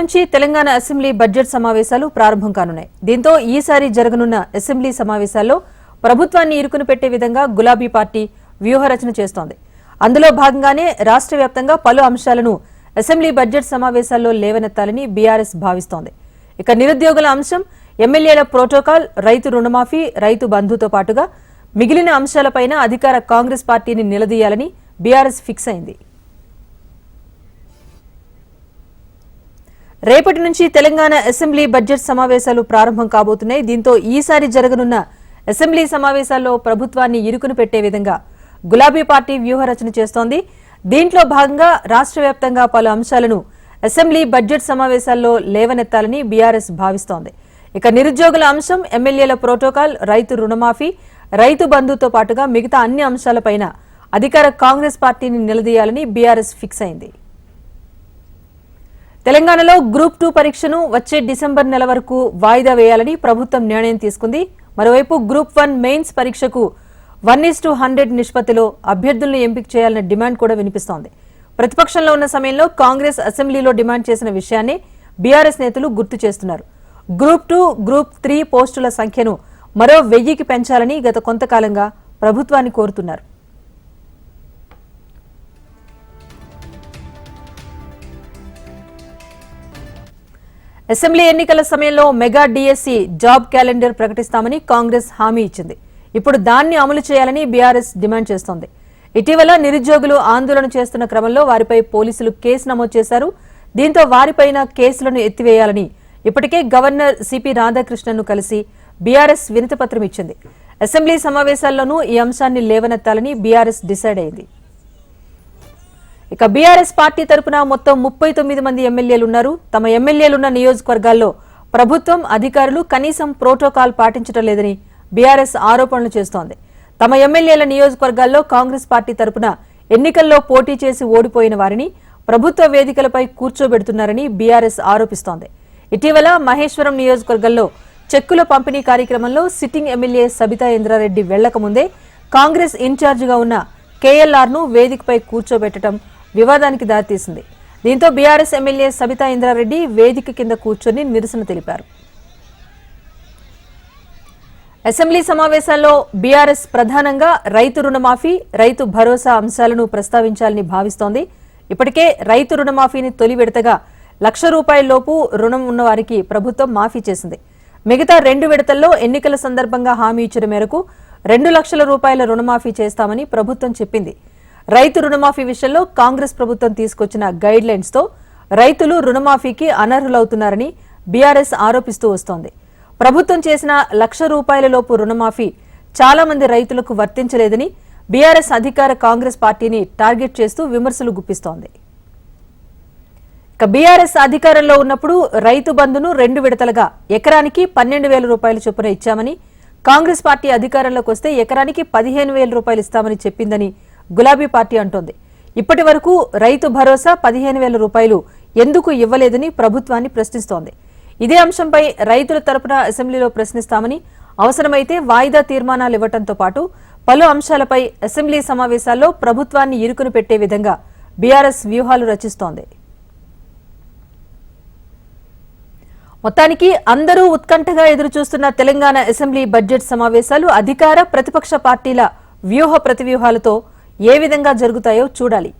నుంచి Telangana assembly budget సమావేశాలు ప్రారంభం కానున్నాయి. దీంతో ఈసారి జరగనున్న అసెంబ్లీ సమావేశాల్లో ప్రభుత్వాన్ని ఇరుకును పెట్టే విధంగా గులాబీ పార్టీ వ్యూహరచన చేస్తోంది. అందులో భాగంగానే రాష్ట్ర వ్యాప్తంగా పలు అంశాలను అసెంబ్లీ బడ్జెట్ సమావేశాల్లో లేవనెత్తాలని బీఆర్ఎస్ భావిస్తోంది. ఇక నిరుద్యోగుల అంశం ఎమ్మెల్యేల ప్రోటోకాల్ రైతు రుణమాఫీ రైతు బంధుతో పాటుగా మిగిలిన అంశాలపైన అధికార కాంగ్రెస్ పార్టీని నిలదీయాలని బీఆర్ఎస్ ఫిక్స్ అయింది. రేపటి నుంచి తెలంగాణ అసెంబ్లీ బడ్జెట్ సమావేశాలు ప్రారంభం కాబోతున్నాయి. దీంతో ఈసారి జరగనున్న అసెంబ్లీ సమావేశాల్లో ప్రభుత్వాన్ని ఇరుకును పెట్టే విధంగా గులాబీ పార్టీ వ్యూహరచన చేస్తోంది. దీంట్లో భాగంగా రాష్ట్ర వ్యాప్తంగా పలు అంశాలను అసెంబ్లీ బడ్జెట్ సమావేశాల్లో లేవనెత్తాలని బీఆర్ఎస్ భావిస్తోంది. ఇక నిరుద్యోగుల అంశం ఎమ్మెల్యేల ప్రోటోకాల్ రైతు రుణమాఫీ రైతు బంధుతో పాటుగా మిగతా అన్ని అంశాలపైన అధికార కాంగ్రెస్ పార్టీని నిలదీయాలని బీఆర్ఎస్ ఫిక్స్ అయింది. తెలంగాణలో గ్రూప్ టూ పరీక్షను వచ్చే డిసెంబర్ నెల వరకు వాయిదా వేయాలని ప్రభుత్వం నిర్ణయం తీసుకుంది. మరోవైపు గ్రూప్ వన్ మెయిన్స్ పరీక్షకు వన్ ఈస్ టు హండ్రెడ్ నిష్పత్తిలో అభ్యర్థులను ఎంపిక చేయాలన్న డిమాండ్ కూడా వినిపిస్తోంది. ప్రతిపక్షంలో ఉన్న సమయంలో కాంగ్రెస్ అసెంబ్లీలో డిమాండ్ చేసిన విషయాన్ని బీఆర్ఎస్ నేతలు గుర్తు చేస్తున్నారు. గ్రూప్ టూ గ్రూప్ త్రీ పోస్టుల సంఖ్యను మరో వెయ్యికి పెంచాలని గత కొంతకాలంగా ప్రభుత్వాన్ని కోరుతున్నారు. అసెంబ్లీ ఎన్నికల సమయంలో మెగా డిఎస్సి జాబ్ క్యాలెండర్ ప్రకటిస్తామని కాంగ్రెస్ హామీ ఇచ్చింది. ఇప్పుడు దాన్ని అమలు చేయాలని బీఆర్ఎస్ డిమాండ్ చేస్తోంది. ఇటీవల నిరుద్యోగులు ఆందోళన చేస్తున్న క్రమంలో వారిపై పోలీసులు కేసు నమోదు చేశారు. దీంతో వారిపైన కేసులను ఎత్తివేయాలని ఇప్పటికే గవర్నర్ సిపి రాధాకృష్ణన్ను కలిసి బీఆర్ఎస్ వినతిపత్రం ఇచ్చింది. అసెంబ్లీ సమావేశాల్లోనూ ఈ అంశాన్ని లేవనెత్తాలని బీఆర్ఎస్ డిసైడ్ అయింది. ఇక బీఆర్ఎస్ పార్టీ తరపున మొత్తం ముప్పై తొమ్మిది మంది ఎమ్మెల్యేలు ఉన్నారు తమ ఎమ్మెల్యేలున్న నియోజకవర్గాల్లో ప్రభుత్వం అధికారులు కనీసం ప్రోటోకాల్ పాటించడం లేదని బీఆర్ఎస్ ఆరోపణలు చేస్తోంది. తమ ఎమ్మెల్యేల నియోజకవర్గాల్లో కాంగ్రెస్ పార్టీ తరపున ఎన్నికల్లో పోటీ చేసి ఓడిపోయిన వారిని ప్రభుత్వ వేదికలపై కూర్చోబెడుతున్నారని బీఆర్ఎస్ ఆరోపిస్తోంది. ఇటీవల మహేశ్వరం నియోజకవర్గంలో చెక్కుల పంపిణీ కార్యక్రమంలో సిట్టింగ్ ఎమ్మెల్యే సబితా ఇంద్రారెడ్డి వెళ్ళకముందే కాంగ్రెస్ ఇన్ఛార్జిగా ఉన్న కేఎల్ఆర్ను వేదికపై కూర్చోబెట్టడం వివాదానికి దారితీసింది. దీంతో బీఆర్ఎస్ ఎమ్మెల్యే సబితా ఇంద్రారెడ్డి వేదిక కింద కూర్చొని నిరసన తెలిపారు. అసెంబ్లీ సమావేశాల్లో బీఆర్ఎస్ ప్రధానంగా రైతు రుణమాఫీ రైతు భరోసా అంశాలను ప్రస్తావించాలని భావిస్తోంది. ఇప్పటికే రైతు రుణమాఫీని తొలి విడతగా లక్ష రూపాయల లోపు రుణం ఉన్నవారికి ప్రభుత్వం మాఫీ చేసింది. మిగతా రెండు విడతల్లో ఎన్నికల సందర్భంగా హామీ ఇచ్చిన మేరకు రెండు లక్షల రూపాయల రుణమాఫీ చేస్తామని ప్రభుత్వం చెప్పింది. రైతు రుణమాఫీ విషయంలో కాంగ్రెస్ ప్రభుత్వం తీసుకొచ్చిన గైడ్ లైన్స్తో రైతులు రుణమాఫీకి అనర్హులవుతున్నారని బీఆర్ఎస్ ఆరోపిస్తూ వస్తోంది. ప్రభుత్వం చేసిన లక్ష రూపాయల లోపు రుణమాఫీ చాలా మంది రైతులకు వర్తించలేదని బీఆర్ఎస్ అధికార కాంగ్రెస్ పార్టీని టార్గెట్ చేస్తూ విమర్శలు గుప్పిస్తోంది. ఇక బీఆర్ఎస్ అధికారంలో ఉన్నప్పుడు రైతు బంధును రెండు విడతలుగా ఎకరానికి పన్నెండు వేల రూపాయల చొప్పున ఇచ్చామని కాంగ్రెస్ పార్టీ అధికారంలోకి వస్తే ఎకరానికి పదిహేను వేల రూపాయలు ఇస్తామని చెప్పిందని గులాబీ పార్టీ అంటోంది. ఇప్పటి వరకు రైతు భరోసా పదిహేను వేల రూపాయలు ఎందుకు ఇవ్వలేదని ప్రభుత్వాన్ని ప్రశ్నిస్తోంది. ఇదే అంశంపై రైతుల తరపున అసెంబ్లీలో ప్రశ్నిస్తామని అవసరమైతే వాయిదా తీర్మానాలు ఇవ్వడంతో పాటు పలు అంశాలపై అసెంబ్లీ సమావేశాల్లో ప్రభుత్వాన్ని ఇరుకును పెట్టే విధంగా బీఆర్ఎస్ వ్యూహాలు రచిస్తోంది. మొత్తానికి అందరూ ఉత్కంఠగా ఎదురుచూస్తున్న తెలంగాణ అసెంబ్లీ బడ్జెట్ సమావేశాలు అధికార ప్రతిపక్ష పార్టీల వ్యూహ ప్రతివ్యూహాలతో ఏ విధంగా జరుగుతాయో చూడాలి.